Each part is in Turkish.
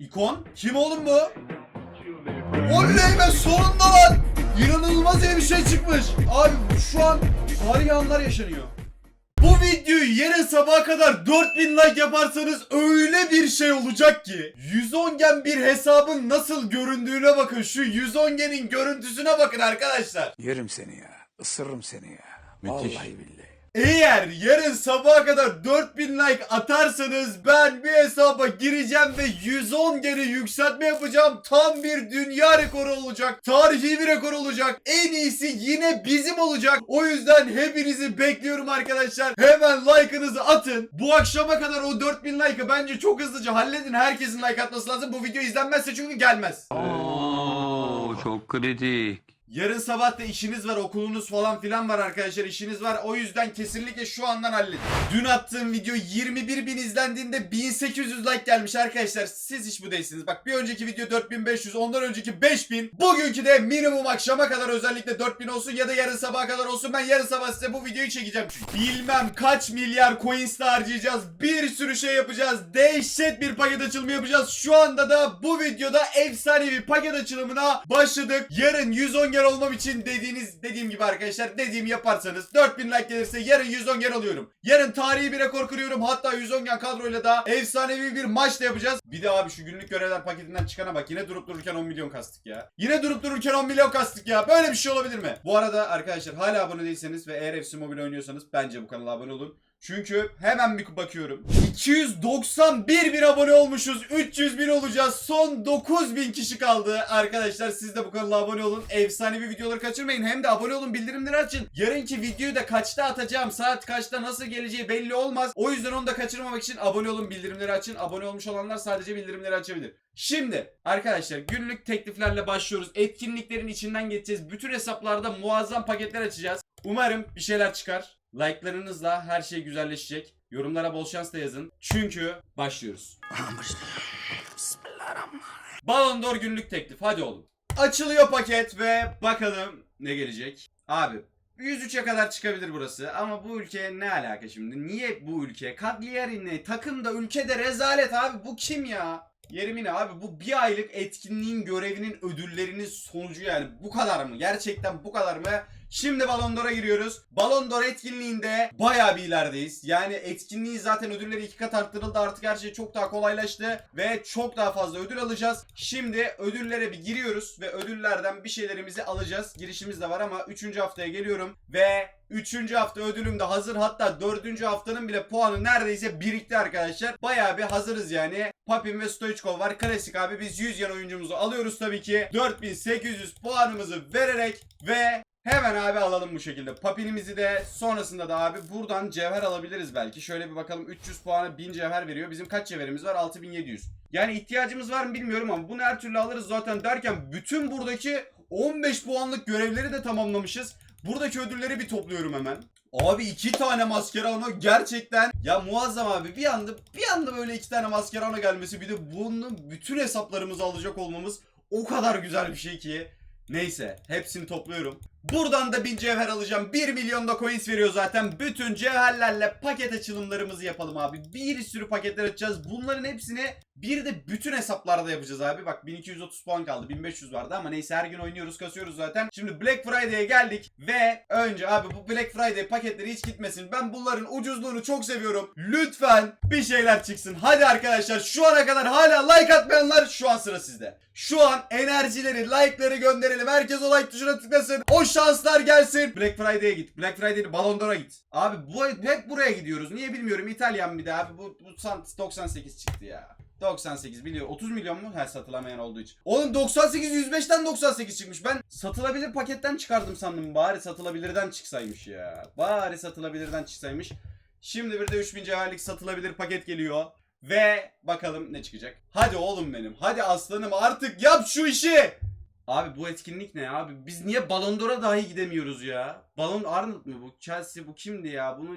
İkon? Kim oğlum bu? Oley be sonunda lan! İnanılmaz iyi bir şey çıkmış. Abi şu an tarihi anlar yaşanıyor. Bu videoyu yarın sabaha kadar 4000 like yaparsanız öyle bir şey olacak ki 110 gen bir hesabın nasıl göründüğüne bakın. Şu 110 genin görüntüsüne bakın arkadaşlar. Yerim seni ya. Isırırım seni ya. Müthiş. Vallahi billahi. Eğer yarın sabaha kadar 4000 like atarsanız ben bir hesaba gireceğim ve 110 geri yükseltme yapacağım. Tam bir dünya rekoru olacak. Tarihi bir rekor olacak. En iyisi yine bizim olacak. O yüzden hepinizi bekliyorum arkadaşlar. Hemen like'ınızı atın. Bu akşama kadar o 4000 like'ı bence çok hızlıca halledin. Herkesin like atması lazım. Bu video izlenmezse çünkü gelmez. Oo, çok kritik. Yarın sabah da işiniz var, okulunuz falan filan var arkadaşlar. işiniz var. O yüzden kesinlikle şu andan halledin. Dün attığım video 21 bin izlendiğinde 1800 like gelmiş arkadaşlar. Siz hiç bu değilsiniz. Bak bir önceki video 4500, ondan önceki 5000. Bugünkü de minimum akşama kadar özellikle 4000 olsun ya da yarın sabaha kadar olsun. Ben yarın sabah size bu videoyu çekeceğim. Bilmem kaç milyar coins harcayacağız. Bir sürü şey yapacağız. Dehşet bir paket açılımı yapacağız. Şu anda da bu videoda efsanevi paket açılımına başladık. Yarın 110 yer olmam için dediğiniz dediğim gibi arkadaşlar dediğimi yaparsanız 4000 like gelirse yarın 110 yer alıyorum. Yarın tarihi bir rekor kırıyorum. Hatta 110 gen kadroyla da efsanevi bir maç da yapacağız. Bir de abi şu günlük görevler paketinden çıkana bak. Yine durup dururken 10 milyon kastık ya. Yine durup dururken 10 milyon kastık ya. Böyle bir şey olabilir mi? Bu arada arkadaşlar hala abone değilseniz ve eğer FC Mobile oynuyorsanız bence bu kanala abone olun. Çünkü hemen bir bakıyorum. 291 bin abone olmuşuz. 300 bin olacağız. Son 9 bin kişi kaldı. Arkadaşlar siz de bu kanala abone olun. Efsanevi videoları kaçırmayın. Hem de abone olun bildirimleri açın. Yarınki videoyu da kaçta atacağım. Saat kaçta nasıl geleceği belli olmaz. O yüzden onu da kaçırmamak için abone olun bildirimleri açın. Abone olmuş olanlar sadece bildirimleri açabilir. Şimdi arkadaşlar günlük tekliflerle başlıyoruz. Etkinliklerin içinden geçeceğiz. Bütün hesaplarda muazzam paketler açacağız. Umarım bir şeyler çıkar. Like'larınızla her şey güzelleşecek. Yorumlara bol şans da yazın. Çünkü başlıyoruz. Ballon d'Or günlük teklif. Hadi oğlum. Açılıyor paket ve bakalım ne gelecek. Abi 103'e kadar çıkabilir burası ama bu ülkeye ne alaka şimdi? Niye bu ülke? Cagliari ne? Takım da ülkede rezalet abi. Bu kim ya? Yerim ne abi bu bir aylık etkinliğin görevinin ödüllerinin sonucu yani bu kadar mı? Gerçekten bu kadar mı? Şimdi Ballon d'Or'a giriyoruz. Ballon d'Or etkinliğinde bayağı bir ilerideyiz. Yani etkinliği zaten ödülleri iki kat arttırıldı. Artık her şey çok daha kolaylaştı. Ve çok daha fazla ödül alacağız. Şimdi ödüllere bir giriyoruz. Ve ödüllerden bir şeylerimizi alacağız. Girişimiz de var ama 3. haftaya geliyorum. Ve 3. hafta ödülüm de hazır. Hatta 4. haftanın bile puanı neredeyse birikti arkadaşlar. Bayağı bir hazırız yani. Papin ve Stoichkov var. Klasik abi biz 100 yan oyuncumuzu alıyoruz tabii ki. 4800 puanımızı vererek ve Hemen abi alalım bu şekilde. Papinimizi de sonrasında da abi buradan cevher alabiliriz belki. Şöyle bir bakalım 300 puana 1000 cevher veriyor. Bizim kaç cevherimiz var? 6700. Yani ihtiyacımız var mı bilmiyorum ama bunu her türlü alırız zaten derken bütün buradaki 15 puanlık görevleri de tamamlamışız. Buradaki ödülleri bir topluyorum hemen. Abi iki tane maskerano gerçekten ya muazzam abi bir anda bir anda böyle iki tane maskerano gelmesi bir de bunun bütün hesaplarımızı alacak olmamız o kadar güzel bir şey ki. Neyse hepsini topluyorum. Buradan da 1000 cevher alacağım. 1 milyon da coins veriyor zaten. Bütün cevherlerle paket açılımlarımızı yapalım abi. Bir sürü paketler açacağız. Bunların hepsini bir de bütün hesaplarda yapacağız abi. Bak 1230 puan kaldı. 1500 vardı ama neyse her gün oynuyoruz kasıyoruz zaten. Şimdi Black Friday'e geldik. Ve önce abi bu Black Friday paketleri hiç gitmesin. Ben bunların ucuzluğunu çok seviyorum. Lütfen bir şeyler çıksın. Hadi arkadaşlar şu ana kadar hala like atmayanlar şu an sıra sizde. Şu an enerjileri, like'ları gönderelim. Herkes o like tuşuna tıklasın. O şanslar gelsin. Black Friday'e git. Black Friday'de Ballon d'Or'a git. Abi bu hep buraya gidiyoruz. Niye bilmiyorum. İtalyan bir de abi. Bu, bu san- 98 çıktı ya. 98 biliyor. 30 milyon mu? Her satılamayan olduğu için. Oğlum 98 105'ten 98 çıkmış. Ben satılabilir paketten çıkardım sandım. Bari satılabilirden çıksaymış ya. Bari satılabilirden çıksaymış. Şimdi bir de 3000 cevherlik satılabilir paket geliyor. Ve bakalım ne çıkacak. Hadi oğlum benim. Hadi aslanım artık yap şu işi. Abi bu etkinlik ne abi? Biz niye Ballon d'Or'a dahi gidemiyoruz ya? Ballon Arnold mu bu? Chelsea bu kimdi ya? Bunu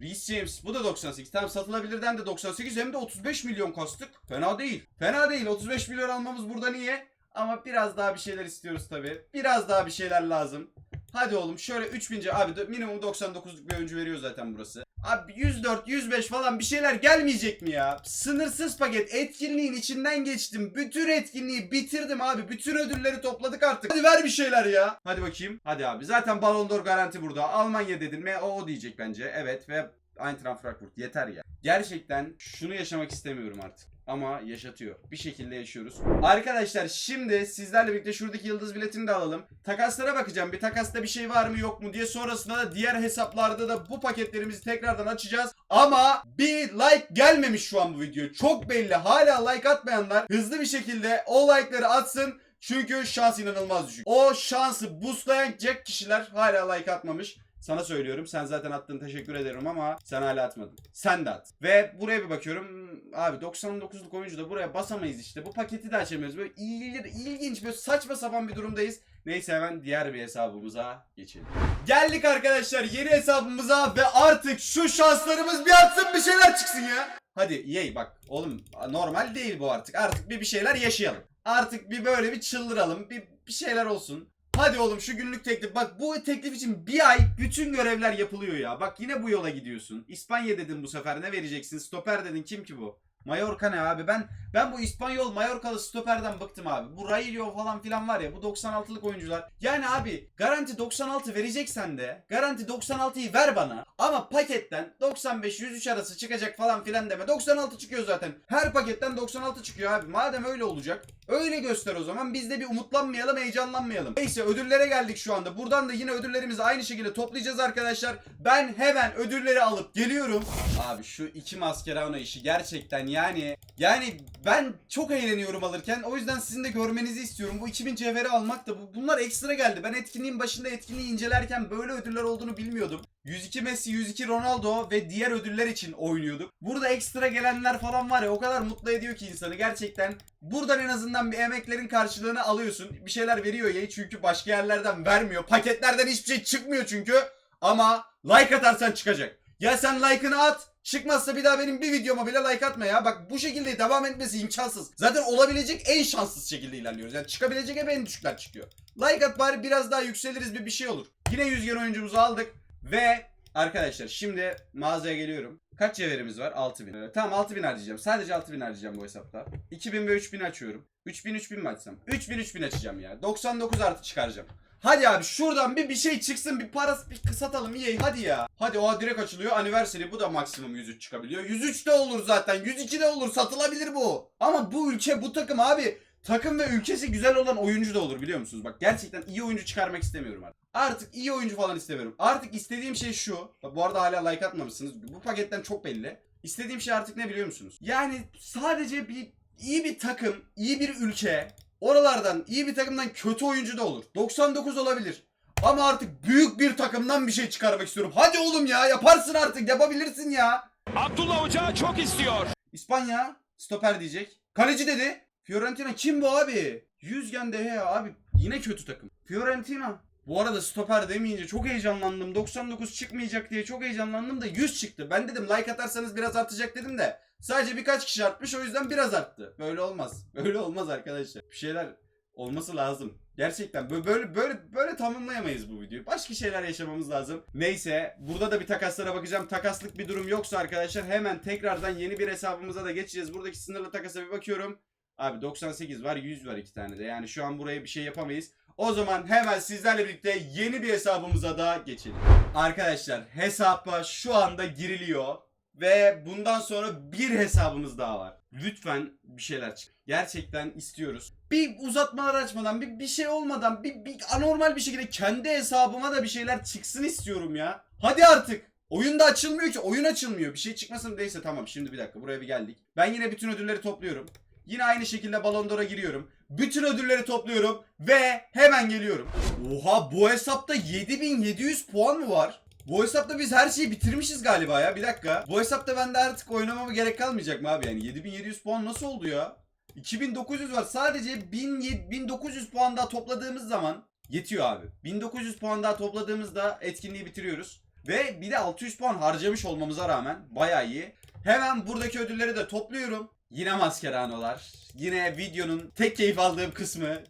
Reece James bu da 98. Tamam satılabilirden de 98 hem de 35 milyon kastık. Fena değil. Fena değil. 35 milyon almamız burada niye? Ama biraz daha bir şeyler istiyoruz tabi. Biraz daha bir şeyler lazım. Hadi oğlum şöyle 3000 ce- abi minimum 99'luk bir oyuncu veriyor zaten burası. Abi 104, 105 falan bir şeyler gelmeyecek mi ya? Sınırsız paket etkinliğin içinden geçtim. Bütün etkinliği bitirdim abi. Bütün ödülleri topladık artık. Hadi ver bir şeyler ya. Hadi bakayım. Hadi abi. Zaten Ballon d'Or garanti burada. Almanya dedin mi? O, o diyecek bence. Evet ve Eintracht Frankfurt. Yeter ya. Gerçekten şunu yaşamak istemiyorum artık. Ama yaşatıyor. Bir şekilde yaşıyoruz. Arkadaşlar şimdi sizlerle birlikte şuradaki yıldız biletini de alalım. Takaslara bakacağım. Bir takasta bir şey var mı yok mu diye. Sonrasında da diğer hesaplarda da bu paketlerimizi tekrardan açacağız. Ama bir like gelmemiş şu an bu video. Çok belli. Hala like atmayanlar hızlı bir şekilde o like'ları atsın. Çünkü şans inanılmaz düşük. O şansı boostlayacak kişiler hala like atmamış. Sana söylüyorum. Sen zaten attın teşekkür ederim ama sen hala atmadın. Sen de at. Ve buraya bir bakıyorum. Abi 99'luk oyuncu da buraya basamayız işte. Bu paketi de açamıyoruz. Böyle il- ilginç böyle saçma sapan bir durumdayız. Neyse hemen diğer bir hesabımıza geçelim. Geldik arkadaşlar yeni hesabımıza ve artık şu şanslarımız bir atsın bir şeyler çıksın ya. Hadi yey bak oğlum normal değil bu artık. Artık bir bir şeyler yaşayalım. Artık bir böyle bir çıldıralım. Bir, bir şeyler olsun. Hadi oğlum şu günlük teklif. Bak bu teklif için bir ay bütün görevler yapılıyor ya. Bak yine bu yola gidiyorsun. İspanya dedin bu sefer ne vereceksin? Stoper dedin kim ki bu? Mallorca ne abi? Ben ben bu İspanyol Mallorcalı stoperden bıktım abi. Bu Raillo falan filan var ya bu 96'lık oyuncular. Yani abi garanti 96 vereceksen de garanti 96'yı ver bana. Ama paketten 95-103 arası çıkacak falan filan deme. 96 çıkıyor zaten. Her paketten 96 çıkıyor abi. Madem öyle olacak öyle göster o zaman. Biz de bir umutlanmayalım, heyecanlanmayalım. Neyse ödüllere geldik şu anda. Buradan da yine ödüllerimizi aynı şekilde toplayacağız arkadaşlar. Ben hemen ödülleri alıp geliyorum. Abi şu iki maskerano işi gerçekten yani yani ben çok eğleniyorum alırken. O yüzden sizin de görmenizi istiyorum. Bu 2000 cevheri almak da bu, bunlar ekstra geldi. Ben etkinliğin başında etkinliği incelerken böyle ödüller olduğunu bilmiyordum. 102 Messi, 102 Ronaldo ve diğer ödüller için oynuyorduk. Burada ekstra gelenler falan var ya o kadar mutlu ediyor ki insanı gerçekten. Buradan en azından bir emeklerin karşılığını alıyorsun. Bir şeyler veriyor ya çünkü başka yerlerden vermiyor. Paketlerden hiçbir şey çıkmıyor çünkü. Ama like atarsan çıkacak. Ya sen like'ını at. Çıkmazsa bir daha benim bir videoma bile like atma ya. Bak bu şekilde devam etmesi imkansız. Zaten olabilecek en şanssız şekilde ilerliyoruz. Yani çıkabilecek hep en düşükler çıkıyor. Like at bari biraz daha yükseliriz bir bir şey olur. Yine yüzgen oyuncumuzu aldık. Ve arkadaşlar şimdi mağazaya geliyorum. Kaç cevherimiz var? 6000. Ee, tamam 6000 harcayacağım. Sadece 6000 harcayacağım bu hesapta. 2000 ve 3000 açıyorum. 3000 3000 mi açsam? 3000 3000 açacağım ya. 99 artı çıkaracağım. Hadi abi şuradan bir bir şey çıksın bir parası bir kısatalım iyi hadi ya. Hadi o direkt açılıyor anniversary bu da maksimum 103 çıkabiliyor. 103 de olur zaten 102 de olur satılabilir bu. Ama bu ülke bu takım abi takım ve ülkesi güzel olan oyuncu da olur biliyor musunuz? Bak gerçekten iyi oyuncu çıkarmak istemiyorum artık. Artık iyi oyuncu falan istemiyorum. Artık istediğim şey şu. Bu arada hala like atmamışsınız. Bu paketten çok belli. İstediğim şey artık ne biliyor musunuz? Yani sadece bir iyi bir takım, iyi bir ülke, oralardan iyi bir takımdan kötü oyuncu da olur. 99 olabilir. Ama artık büyük bir takımdan bir şey çıkarmak istiyorum. Hadi oğlum ya yaparsın artık yapabilirsin ya. Abdullah Hoca çok istiyor. İspanya stoper diyecek. Kaleci dedi. Fiorentina kim bu abi? Yüzgen de he abi yine kötü takım. Fiorentina. Bu arada stoper demeyince çok heyecanlandım. 99 çıkmayacak diye çok heyecanlandım da 100 çıktı. Ben dedim like atarsanız biraz artacak dedim de. Sadece birkaç kişi artmış o yüzden biraz arttı. Böyle olmaz. Böyle olmaz arkadaşlar. Bir şeyler olması lazım. Gerçekten böyle böyle böyle, böyle tamamlayamayız bu videoyu. Başka şeyler yaşamamız lazım. Neyse burada da bir takaslara bakacağım. Takaslık bir durum yoksa arkadaşlar hemen tekrardan yeni bir hesabımıza da geçeceğiz. Buradaki sınırlı takasa bir bakıyorum. Abi 98 var 100 var iki tane de. Yani şu an buraya bir şey yapamayız. O zaman hemen sizlerle birlikte yeni bir hesabımıza da geçelim. Arkadaşlar hesaba şu anda giriliyor. Ve bundan sonra bir hesabımız daha var. Lütfen bir şeyler çık. Gerçekten istiyoruz. Bir uzatmalar açmadan, bir, bir şey olmadan, bir, bir anormal bir şekilde kendi hesabıma da bir şeyler çıksın istiyorum ya. Hadi artık. Oyun da açılmıyor ki. Oyun açılmıyor. Bir şey çıkmasın neyse tamam. Şimdi bir dakika buraya bir geldik. Ben yine bütün ödülleri topluyorum. Yine aynı şekilde Ballon d'Or'a giriyorum. Bütün ödülleri topluyorum ve hemen geliyorum. Oha bu hesapta 7700 puan mı var? Bu hesapta biz her şeyi bitirmişiz galiba ya. Bir dakika. Bu hesapta bende artık oynamama gerek kalmayacak mı abi? Yani 7700 puan nasıl oldu ya? 2900 var. Sadece 1000 1900 puan daha topladığımız zaman yetiyor abi. 1900 puan daha topladığımızda etkinliği bitiriyoruz. Ve bir de 600 puan harcamış olmamıza rağmen bayağı iyi. Hemen buradaki ödülleri de topluyorum. Yine maskeranolar. Yine videonun tek keyif aldığım kısmı.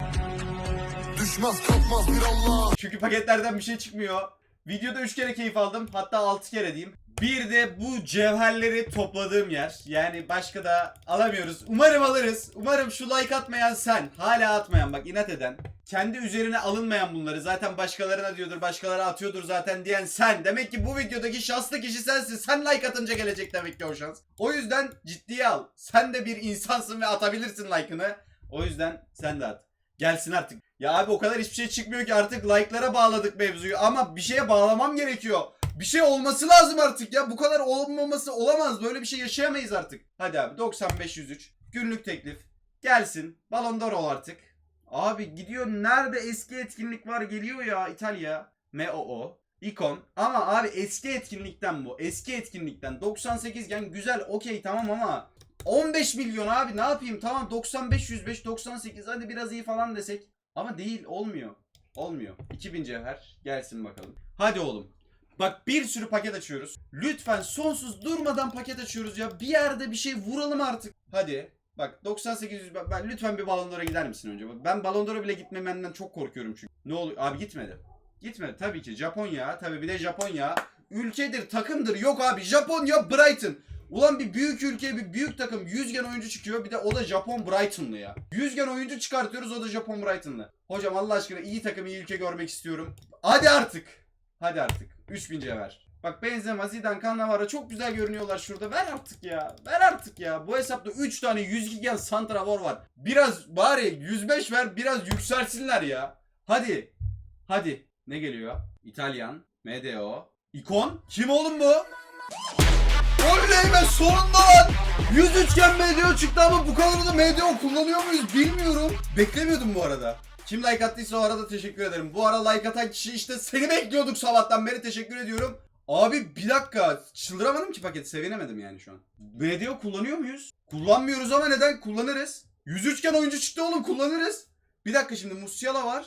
Düşmez kalkmaz bir Allah Çünkü paketlerden bir şey çıkmıyor. Videoda 3 kere keyif aldım. Hatta 6 kere diyeyim. Bir de bu cevherleri topladığım yer. Yani başka da alamıyoruz. Umarım alırız. Umarım şu like atmayan sen. Hala atmayan bak inat eden. Kendi üzerine alınmayan bunları. Zaten başkalarına diyordur. Başkaları atıyordur zaten diyen sen. Demek ki bu videodaki şanslı kişi sensin. Sen like atınca gelecek demek ki o şans. O yüzden ciddiye al. Sen de bir insansın ve atabilirsin like'ını. O yüzden sen de at. Gelsin artık. Ya abi o kadar hiçbir şey çıkmıyor ki artık like'lara bağladık mevzuyu. Ama bir şeye bağlamam gerekiyor. Bir şey olması lazım artık ya. Bu kadar olmaması olamaz. Böyle bir şey yaşayamayız artık. Hadi abi 95-103. Günlük teklif. Gelsin. Ballon d'Or ol artık. Abi gidiyor. Nerede eski etkinlik var geliyor ya İtalya. MOO. İkon. Ama abi eski etkinlikten bu. Eski etkinlikten. 98 gen güzel okey tamam ama 15 milyon abi ne yapayım tamam 95 105 98 hadi biraz iyi falan desek. Ama değil olmuyor. Olmuyor. 2000 cevher gelsin bakalım. Hadi oğlum. Bak bir sürü paket açıyoruz. Lütfen sonsuz durmadan paket açıyoruz ya. Bir yerde bir şey vuralım artık. Hadi. Bak 98 100 ben, ben- lütfen bir Ballon d'Or'a gider misin önce? Ben Ballon d'Or'a bile gitmemenden çok korkuyorum çünkü. Ne oluyor? Abi gitmedi. Gitmedi tabii ki. Japonya. Tabii bir de Japonya. Ülkedir, takımdır. Yok abi. Japonya, Brighton. Ulan bir büyük ülke, bir büyük takım 100 gen oyuncu çıkıyor. Bir de o da Japon Brighton'lı ya. 100 gen oyuncu çıkartıyoruz o da Japon Brighton'lı. Hocam Allah aşkına iyi takım, iyi ülke görmek istiyorum. Hadi artık. Hadi artık. 3000 cevher. Bak Benzema, Zidane, Cannavaro çok güzel görünüyorlar şurada. Ver artık ya. Ver artık ya. Bu hesapta 3 tane 102 gen santrafor var. Biraz bari 105 ver biraz yükselsinler ya. Hadi. Hadi. Ne geliyor? İtalyan, MDO, İkon. Kim oğlum bu? Oley be sonunda lan. 103 gen MDO çıktı ama bu kadar da MDO kullanıyor muyuz bilmiyorum. Beklemiyordum bu arada. Kim like attıysa o arada teşekkür ederim. Bu ara like atan kişi işte seni bekliyorduk sabahtan beri teşekkür ediyorum. Abi bir dakika çıldıramadım ki paketi sevinemedim yani şu an. MDO kullanıyor muyuz? Kullanmıyoruz ama neden? Kullanırız. 103 gen oyuncu çıktı oğlum kullanırız. Bir dakika şimdi Musiala var.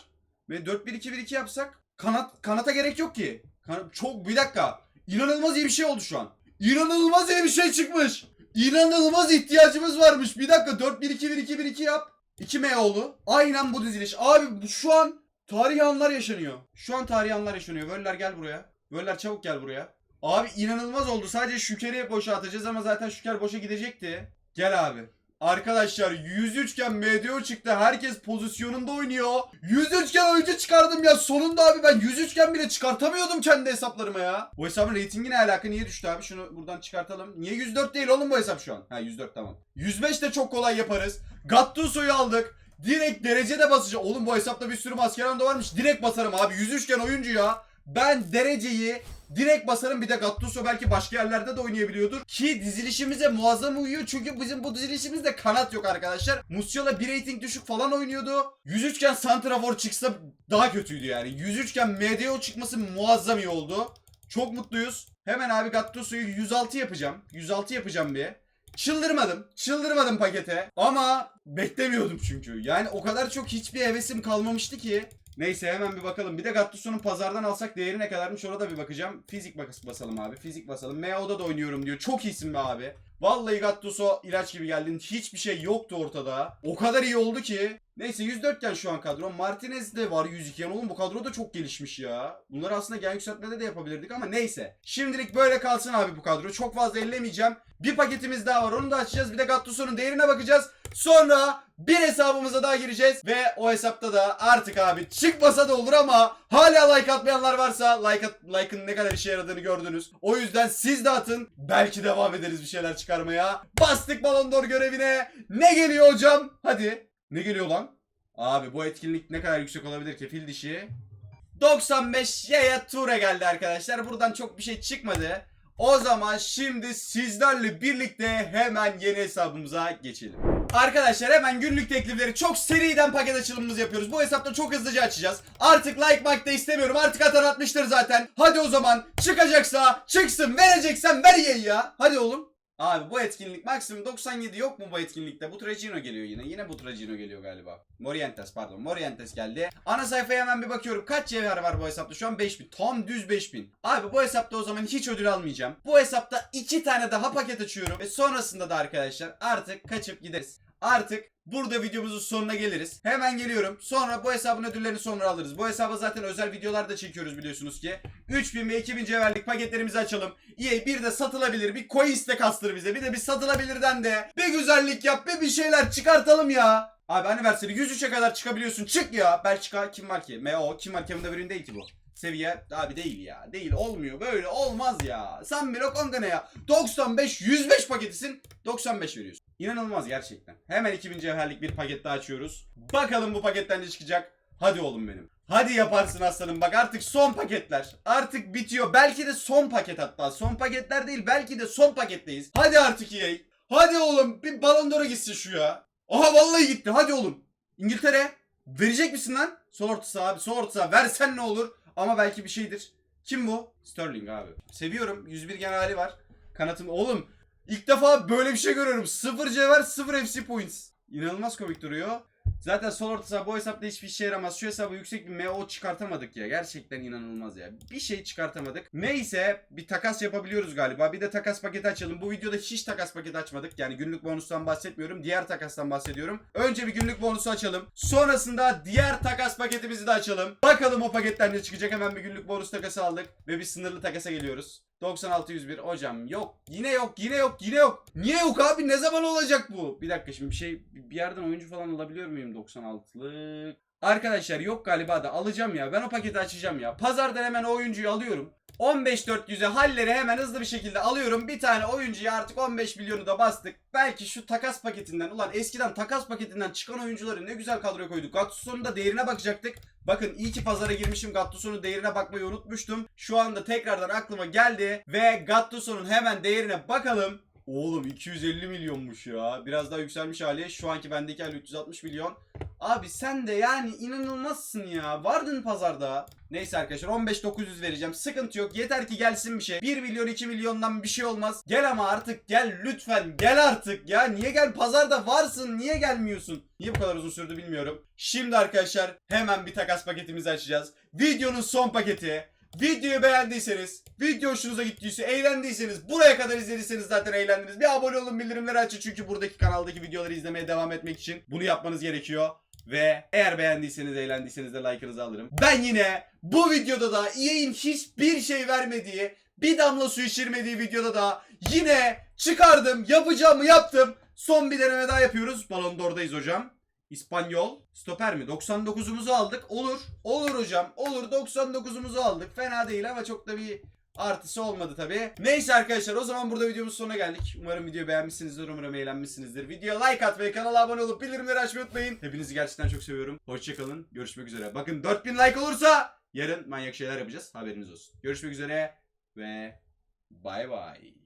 Ve 4-1-2-1-2 yapsak kanat kanata gerek yok ki. Kan- çok bir dakika. İnanılmaz iyi bir şey oldu şu an. İnanılmaz iyi bir şey çıkmış. İnanılmaz ihtiyacımız varmış. Bir dakika 4-1-2-1-2-1-2 yap. 2 Meoğlu. Aynen bu diziliş. Abi şu an tarihi anlar yaşanıyor. Şu an tarihi anlar yaşanıyor. Völler gel buraya. Völler çabuk gel buraya. Abi inanılmaz oldu. Sadece Şüker'i boşa atacağız ama zaten Şüker boşa gidecekti. Gel abi. Arkadaşlar 103 iken MDO çıktı. Herkes pozisyonunda oynuyor. 103 iken oyuncu çıkardım ya. Sonunda abi ben 103 iken bile çıkartamıyordum kendi hesaplarıma ya. Bu hesabın reytingi ne alaka? Niye düştü abi? Şunu buradan çıkartalım. Niye 104 değil oğlum bu hesap şu an? Ha 104 tamam. 105 de çok kolay yaparız. Gattuso'yu aldık. Direkt derecede basacağım. Oğlum bu hesapta bir sürü maskeran da varmış. Direkt basarım abi. 103 iken oyuncu ya. Ben dereceyi direkt basarım. Bir de Gattuso belki başka yerlerde de oynayabiliyordur. Ki dizilişimize muazzam uyuyor. Çünkü bizim bu dizilişimizde kanat yok arkadaşlar. Musiala bir rating düşük falan oynuyordu. 103 iken Santrafor çıksa daha kötüydü yani. 103 iken MDO çıkması muazzam iyi oldu. Çok mutluyuz. Hemen abi Gattuso'yu 106 yapacağım. 106 yapacağım bir. Çıldırmadım. Çıldırmadım pakete. Ama beklemiyordum çünkü. Yani o kadar çok hiçbir hevesim kalmamıştı ki. Neyse hemen bir bakalım. Bir de Gattuso'nun pazardan alsak değeri ne kadarmış ona da bir bakacağım. Fizik bak basalım abi. Fizik basalım. MO'da da oynuyorum diyor. Çok iyisin be abi. Vallahi Gattuso ilaç gibi geldin. Hiçbir şey yoktu ortada. O kadar iyi oldu ki. Neyse 104 iken şu an kadro. Martinez de var 102 iken. Oğlum bu kadro da çok gelişmiş ya. Bunları aslında gen yükseltmede de yapabilirdik ama neyse. Şimdilik böyle kalsın abi bu kadro. Çok fazla ellemeyeceğim. Bir paketimiz daha var. Onu da açacağız. Bir de Gattuso'nun değerine bakacağız. Sonra bir hesabımıza daha gireceğiz. Ve o hesapta da artık abi çıkmasa da olur ama hala like atmayanlar varsa like at, like'ın ne kadar işe yaradığını gördünüz. O yüzden siz de atın. Belki devam ederiz bir şeyler çıkarmaya. Bastık Ballon d'Or görevine. Ne geliyor hocam? Hadi. Ne geliyor lan? Abi bu etkinlik ne kadar yüksek olabilir ki? Fil dişi. 95 Yaya Ture geldi arkadaşlar. Buradan çok bir şey çıkmadı. O zaman şimdi sizlerle birlikte hemen yeni hesabımıza geçelim. Arkadaşlar hemen günlük teklifleri çok seriden paket açılımımız yapıyoruz. Bu hesapta çok hızlıca açacağız. Artık like mark da istemiyorum. Artık atan atmıştır zaten. Hadi o zaman çıkacaksa çıksın. Vereceksen ver yeyi ya. Hadi oğlum. Abi bu etkinlik maksimum 97 yok mu bu etkinlikte? Bu Trajino geliyor yine. Yine bu Trajino geliyor galiba. Morientes pardon. Morientes geldi. Ana sayfaya hemen bir bakıyorum. Kaç cevher var bu hesapta? Şu an 5000. Tam düz 5000. Abi bu hesapta o zaman hiç ödül almayacağım. Bu hesapta iki tane daha paket açıyorum. Ve sonrasında da arkadaşlar artık kaçıp gideriz. Artık burada videomuzun sonuna geliriz. Hemen geliyorum. Sonra bu hesabın ödüllerini sonra alırız. Bu hesaba zaten özel videolar da çekiyoruz biliyorsunuz ki. 3000 ve 2000 cevherlik paketlerimizi açalım. EA bir de satılabilir bir coins de kastır bize. Bir de bir satılabilirden de bir güzellik yap bir bir şeyler çıkartalım ya. Abi anniversary 103'e kadar çıkabiliyorsun. Çık ya. Belçika kim var ki? MO kim var? Kevin De Bruyne değil ki bu. Seviye abi değil ya. Değil olmuyor. Böyle olmaz ya. Sen kanka ne ya? 95 105 paketisin. 95 veriyorsun. İnanılmaz gerçekten. Hemen 2000 cevherlik bir paket daha açıyoruz. Bakalım bu paketten ne çıkacak. Hadi oğlum benim. Hadi yaparsın aslanım. Bak artık son paketler. Artık bitiyor. Belki de son paket hatta. Son paketler değil. Belki de son paketteyiz. Hadi artık EA. Hadi oğlum. Bir balon d'Or'a gitsin şu ya. Aha vallahi gitti. Hadi oğlum. İngiltere. Verecek misin lan? Sol orta abi. Sol orta saha. Versen ne olur? Ama belki bir şeydir. Kim bu? Sterling abi. Seviyorum. 101 generali var. Kanatım. Oğlum ilk defa böyle bir şey görüyorum. 0 cevher 0 FC points. İnanılmaz komik duruyor. Zaten sol orta saha bu hesapta hiçbir işe yaramaz. Şu hesabı yüksek bir MO çıkartamadık ya. Gerçekten inanılmaz ya. Bir şey çıkartamadık. Neyse bir takas yapabiliyoruz galiba. Bir de takas paketi açalım. Bu videoda hiç takas paketi açmadık. Yani günlük bonustan bahsetmiyorum. Diğer takastan bahsediyorum. Önce bir günlük bonusu açalım. Sonrasında diğer takas paketimizi de açalım. Bakalım o paketten ne çıkacak. Hemen bir günlük bonus takası aldık. Ve bir sınırlı takasa geliyoruz. 96 101 hocam yok. Yine yok yine yok yine yok. Niye yok abi? Ne zaman olacak bu? Bir dakika şimdi bir şey bir yerden oyuncu falan alabiliyor muyum 96'lık arkadaşlar yok galiba da alacağım ya ben o paketi açacağım ya pazardan hemen o oyuncuyu alıyorum 15-400'e halleri hemen hızlı bir şekilde alıyorum. Bir tane oyuncuya artık 15 milyonu da bastık. Belki şu takas paketinden ulan eskiden takas paketinden çıkan oyuncuları ne güzel kadroya koyduk. Gattuso'nun da değerine bakacaktık. Bakın iyi ki pazara girmişim. Gattuso'nun değerine bakmayı unutmuştum. Şu anda tekrardan aklıma geldi. Ve Gattuso'nun hemen değerine bakalım. Oğlum 250 milyonmuş ya. Biraz daha yükselmiş hali. Şu anki bendeki hali 360 milyon. Abi sen de yani inanılmazsın ya. Vardın pazarda. Neyse arkadaşlar 15-900 vereceğim. Sıkıntı yok. Yeter ki gelsin bir şey. 1 milyon 2 milyondan bir şey olmaz. Gel ama artık gel lütfen. Gel artık ya. Niye gel pazarda varsın. Niye gelmiyorsun? Niye bu kadar uzun sürdü bilmiyorum. Şimdi arkadaşlar hemen bir takas paketimizi açacağız. Videonun son paketi. Videoyu beğendiyseniz, video hoşunuza gittiyse, eğlendiyseniz, buraya kadar izlediyseniz zaten eğlendiniz. Bir abone olun, bildirimleri açın çünkü buradaki kanaldaki videoları izlemeye devam etmek için bunu yapmanız gerekiyor. Ve eğer beğendiyseniz, eğlendiyseniz de like'ınızı alırım. Ben yine bu videoda da EA'in hiçbir şey vermediği, bir damla su içirmediği videoda da yine çıkardım, yapacağımı yaptım. Son bir deneme daha yapıyoruz. Ballon d'Or'dayız hocam. İspanyol. Stoper mi? 99'umuzu aldık. Olur. Olur hocam. Olur 99'umuzu aldık. Fena değil ama çok da bir artısı olmadı tabi. Neyse arkadaşlar o zaman burada videomuz sonuna geldik. Umarım videoyu beğenmişsinizdir. Umarım eğlenmişsinizdir. Videoya like atmayı, kanala abone olup bildirimleri açmayı unutmayın. Hepinizi gerçekten çok seviyorum. Hoşçakalın. Görüşmek üzere. Bakın 4000 like olursa yarın manyak şeyler yapacağız. Haberiniz olsun. Görüşmek üzere ve bay bay.